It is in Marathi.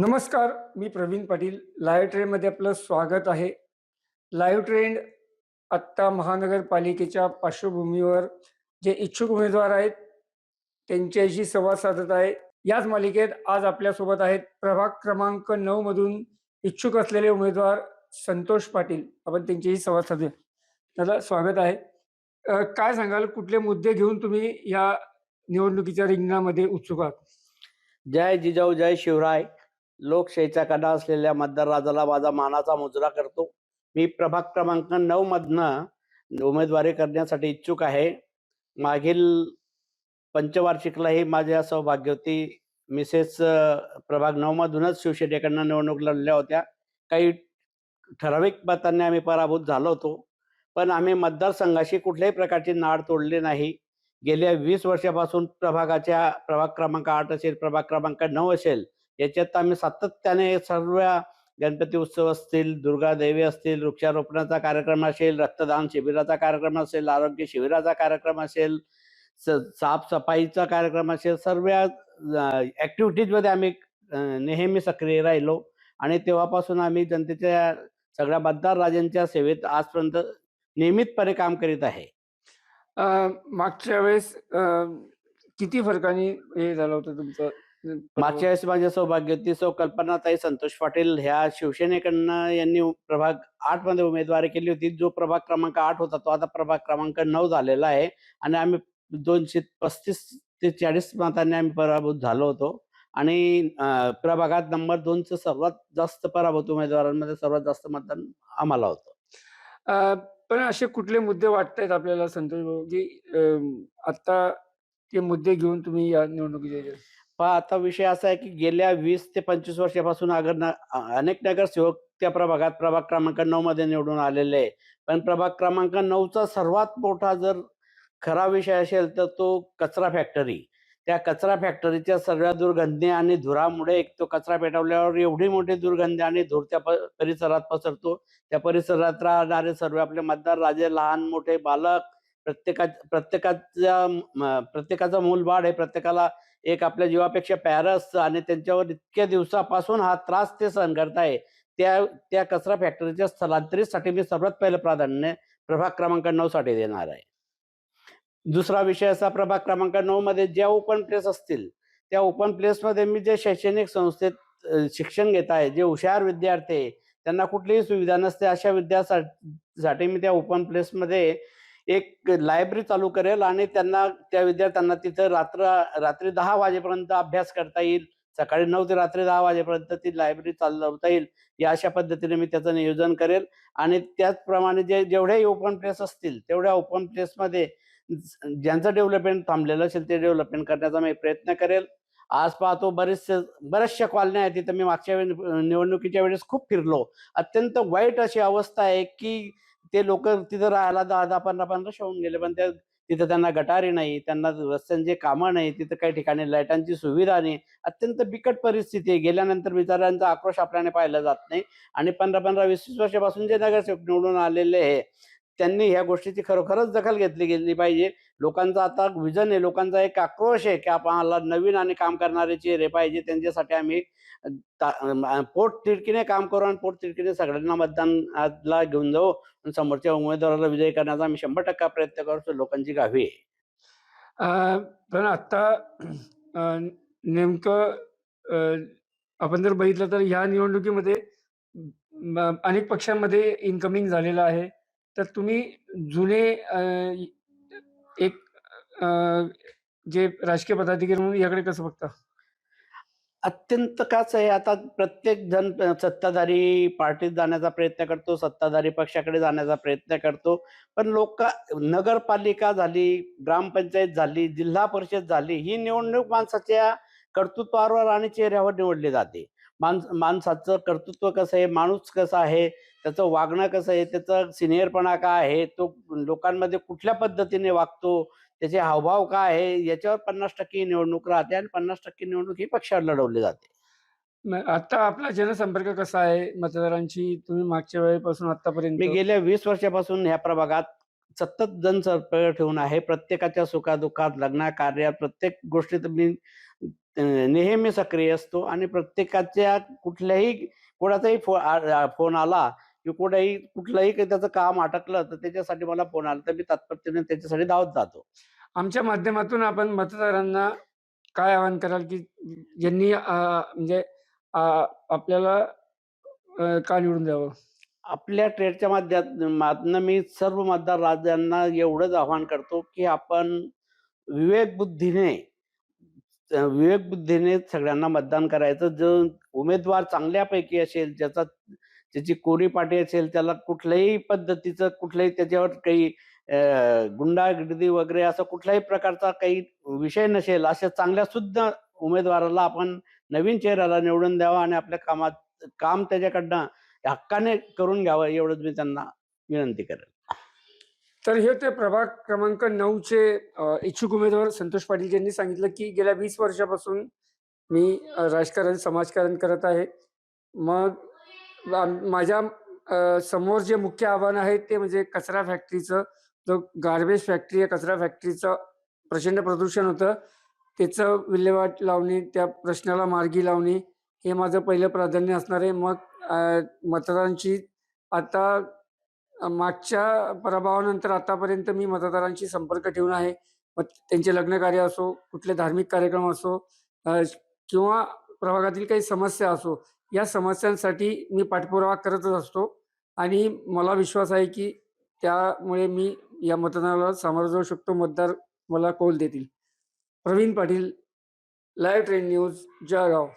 नमस्कार मी प्रवीण पाटील. लाईव्ह ट्रेनमध्ये आपलं स्वागत आहे. लाईव्ह ट्रेन आत्ता महानगरपालिकेच्या पार्श्वभूमीवर जे इच्छुक उमेदवार आहेत त्यांच्याशी संवाद साधत आहे. याच मालिकेत आज आपल्यासोबत आहेत प्रभाग क्रमांक नऊ मधून इच्छुक असलेले उमेदवार संतोष पाटील. आपण त्यांच्याशी संवाद साधूया. त्याला स्वागत आहे. काय सांगाल कुठले मुद्दे घेऊन तुम्ही या निवडणुकीच्या रिंगणामध्ये उत्सुक आहात? जय जिजाऊ जय शिवराय. लोकशाहीचा कडा असलेल्या मतदार राजाला माझा मानाचा मुजरा करतो. मी प्रभाग क्रमांक नऊ मधनं उमेदवारी करण्यासाठी इच्छुक आहे. मागील पंचवार्षिकलाही माझ्या सौभाग्यवती मिसेस प्रभाग नऊ मधूनच शिवसेनेकडनं निवडणूक लढल्या होत्या. काही ठराविक मतांनी आम्ही पराभूत झालो होतो. पण आम्ही मतदारसंघाशी कुठल्याही प्रकारची नाड तोडली नाही. गेल्या वीस वर्षापासून प्रभागाच्या प्रभाग क्रमांक आठ असेल प्रभाग क्रमांक नऊ असेल याच्यात आम्ही सातत्याने सर्व गणपती उत्सव असतील दुर्गा देवी असतील वृक्षारोपणाचा कार्यक्रम असेल रक्तदान शिबिराचा कार्यक्रम असेल आरोग्य शिबिराचा कार्यक्रम असेल स- साफसफाईचा कार्यक्रम असेल सर्व ॲक्टिव्हिटीजमध्ये आम्ही नेहमी सक्रिय राहिलो. आणि तेव्हापासून आम्ही जनतेच्या सगळ्या मतदार राजांच्या सेवेत आजपर्यंत नियमितपणे काम करीत आहे. मागच्या वेळेस किती फरकाने हे झालं होतं तुमचं? मागच्या वेळेस माझ्या सौभाग्यवती सौ कल्पनाताई संतोष पाटील ह्या शिवसेनेकडनं यांनी प्रभाग आठमध्ये उमेदवारी केली होती. जो प्रभाग क्रमांक आठ होता तो आता प्रभाग क्रमांक नऊ झालेला आहे. आणि आम्ही दोनशे पस्तीस ते चाळीस मतांनी आम्ही पराभूत झालो होतो. आणि प्रभागात नंबर दोनचं सर्वात जास्त पराभूत उमेदवारांमध्ये सर्वात जास्त मतदान आम्हाला होतं. पण असे कुठले मुद्दे वाटतायत आपल्याला संतोष भाऊ? की आता ते मुद्दे घेऊन तुम्ही या निवडणुकीत पण आता विषय असा आहे की गेल्या वीस ते पंचवीस वर्षापासून अगर न- अनेक अनेक नगरसेवक त्या प्रभागात प्रभाग क्रमांक नऊ मध्ये निवडून आलेले आहे पण प्रभाग क्रमांक नऊचा सर्वात मोठा जर खरा विषय असेल तर तो कचरा फॅक्टरी. त्या कचरा फॅक्टरीच्या सगळ्या दुर्गंधी आणि धुरामुळे एक तो कचरा पेटवल्यावर एवढी मोठी दुर्गंधी आणि धूर त्या प- परिसरात पसरतो. त्या परिसरात राहणारे सर्व आपले मतदार राजे लहान मोठे बालक प्रत्येका प्रत्येकाचा प्रत्येकाचा मूलबाळ आहे. प्रत्येकाला एक आपल्या जीवापेक्षा प्यारं असतं आणि त्यांच्यावर इतक्या दिवसापासून हा त्रास ते सहन करताय त्या त्या कचरा फॅक्टरीच्या स्थलांतरितसाठी मी सर्वात पहिलं प्राधान्य प्रभाग क्रमांक नऊ साठी देणार आहे. दुसरा विषय असा प्रभाग क्रमांक नऊ मध्ये ज्या ओपन प्लेस असतील त्या ओपन प्लेसमध्ये मी जे शैक्षणिक संस्थेत शिक्षण घेत आहे जे हुशार विद्यार्थी आहे त्यांना कुठलीही सुविधा नसते. अशा विद्यासाठी मी त्या ओपन प्लेसमध्ये एक लायब्ररी चालू करेल आणि त्यांना त्या विद्यार्थ्यांना तिथं रात्र रात्री दहा वाजेपर्यंत अभ्यास करता येईल. सकाळी नऊ ते रात्री दहा वाजेपर्यंत ती लायब्ररी चालवता येईल. या अशा पद्धतीने मी त्याचं नियोजन करेल. आणि त्याचप्रमाणे जे जेवढ्याही ओपन प्लेस असतील तेवढ्या ओपन प्लेसमध्ये ज्यांचं डेव्हलपमेंट थांबलेलं असेल ते डेव्हलपमेंट करण्याचा मी प्रयत्न करेल. आज पाहतो बरेचसे बऱ्याचशा कॉलन्या आहेत. तिथं मी मागच्या वेळी निवडणुकीच्या वेळेस खूप फिरलो. अत्यंत वाईट अशी अवस्था आहे की ते लोक तिथं राहायला दहा दहा पंधरा पंधरा होऊन गेले पण त्या तिथं त्यांना गटारी नाही त्यांना रस्त्यांची कामं नाही तिथं काही ठिकाणी लाईटांची सुविधा नाही. अत्यंत बिकट परिस्थिती आहे. गेल्यानंतर बिचाऱ्यांचा आक्रोश आपल्याने पाहिला जात नाही. आणि पंधरा पंधरा वीस वीस वर्षापासून जे नगरसेवक निवडून आलेले आहे त्यांनी ह्या गोष्टीची खरोखरच दखल घेतली गेली पाहिजे. लोकांचा आता विजन आहे लोकांचा एक आक्रोश आहे की आम्हाला नवीन आणि काम करणारे चेहरे पाहिजे त्यांच्यासाठी आम्ही ता- पोट तिडकीने काम करू आणि पोट तिडकीने सगळ्यांना मतदानाला घेऊन जाऊ. आणि समोरच्या उमेदवाराला विजय करण्याचा आम्ही शंभर टक्का प्रयत्न करतो लोकांची गावी आहे. पण आता नेमकं आपण जर बघितलं तर ह्या निवडणुकीमध्ये अनेक पक्षांमध्ये इन्कमिंग झालेलं आहे. तर तुम्ही जुने एक जे राजकीय पदाधिकारी म्हणून याकडे कसं बघता? अत्यंत काच आहे. आता प्रत्येक जण सत्ताधारी पार्टीत जाण्याचा प्रयत्न करतो सत्ताधारी पक्षाकडे जाण्याचा प्रयत्न करतो. पण लोक नगरपालिका झाली ग्रामपंचायत झाली जिल्हा परिषद झाली ही निवडणूक माणसाच्या कर्तृत्वावर आणि चेहऱ्यावर निवडली जाते. माणस माणसाचं कर्तृत्व कसं आहे? माणूस कसा आहे? त्याचं वागणं कसं आहे त्याचं सिनियरपणा काय आहे तो लोकांमध्ये कुठल्या पद्धतीने वागतो त्याचे हावभाव काय आहे याच्यावर पन्नास टक्के निवडणूक राहते आणि पन्नास टक्के निवडणूक ही पक्षावर लढवली जाते. म- आता आपला जनसंपर्क कसा आहे मतदारांची तुम्ही मागच्या वेळेपासून मी आतापर्यंत गेल्या वीस वर्षापासून ह्या प्रभागात सतत जनसंपर्क ठेवून आहे प्रत्येकाच्या सुखादुःखात लग्न कार्यात प्रत्येक गोष्टीत मी नेहमी सक्रिय असतो आणि प्रत्येकाच्या कुठल्याही कोणाचाही फो फोन आला की कुठेही कुठलंही काही त्याचं काम अटकलं तर त्याच्यासाठी मला फोन आला तर मी तात्पर्याने त्याच्यासाठी धावत जातो. आमच्या माध्यमातून आपण मतदारांना काय आवाहन कराल की ज्यांनी म्हणजे आपल्याला का निवडून द्यावं? आपल्या ट्रेडच्या माध्यमातून मी सर्व मतदार राजांना एवढंच आवाहन करतो की आपण विवेक बुद्धीने अ, विवेक बुद्धीने सगळ्यांना मतदान करायचं. जो उमेदवार चांगल्यापैकी असेल ज्याचा ज्याची कोरी पाटी असेल त्याला कुठल्याही पद्धतीचं कुठल्याही त्याच्यावर काही गुंडागिर्दी वगैरे असं कुठल्याही प्रकारचा काही विषय नसेल अशा चांगल्या सुद्धा उमेदवाराला आपण नवीन चेहऱ्याला निवडून द्यावा आणि आपल्या कामात काम त्याच्याकडनं हक्काने करून घ्यावं एवढंच मी त्यांना विनंती करेल. तर हे होते प्रभाग क्रमांक नऊचे इच्छुक उमेदवार संतोष पाटील यांनी सांगितलं की गेल्या वीस वर्षापासून मी राजकारण समाजकारण करत आहे. मग माझ्यासमोर जे मुख्य आव्हान आहे ते म्हणजे कचरा फॅक्टरीचं जो गार्बेज फॅक्टरी आहे कचरा फॅक्टरीचं प्रचंड प्रदूषण होतं. त्याचं विल्हेवाट लावणे त्या प्रश्नाला मार्गी लावणे हे माझं पहिलं प्राधान्य असणार आहे. मग मतदारांची आता मागच्या पराभवानंतर आतापर्यंत मी मतदारांशी संपर्क ठेवून आहे. मग त्यांचे लग्नकार्य असो कुठले धार्मिक कार्यक्रम असो किंवा प्रभागातील काही समस्या असो या समस्यांसाठी मी पाठपुरावा करतच असतो. आणि मला विश्वास आहे की त्यामुळे मी या मतदानाला सामोरं जाऊ शकतो. मतदार मला कौल देतील. Praveen Patil live train news Jalgaon.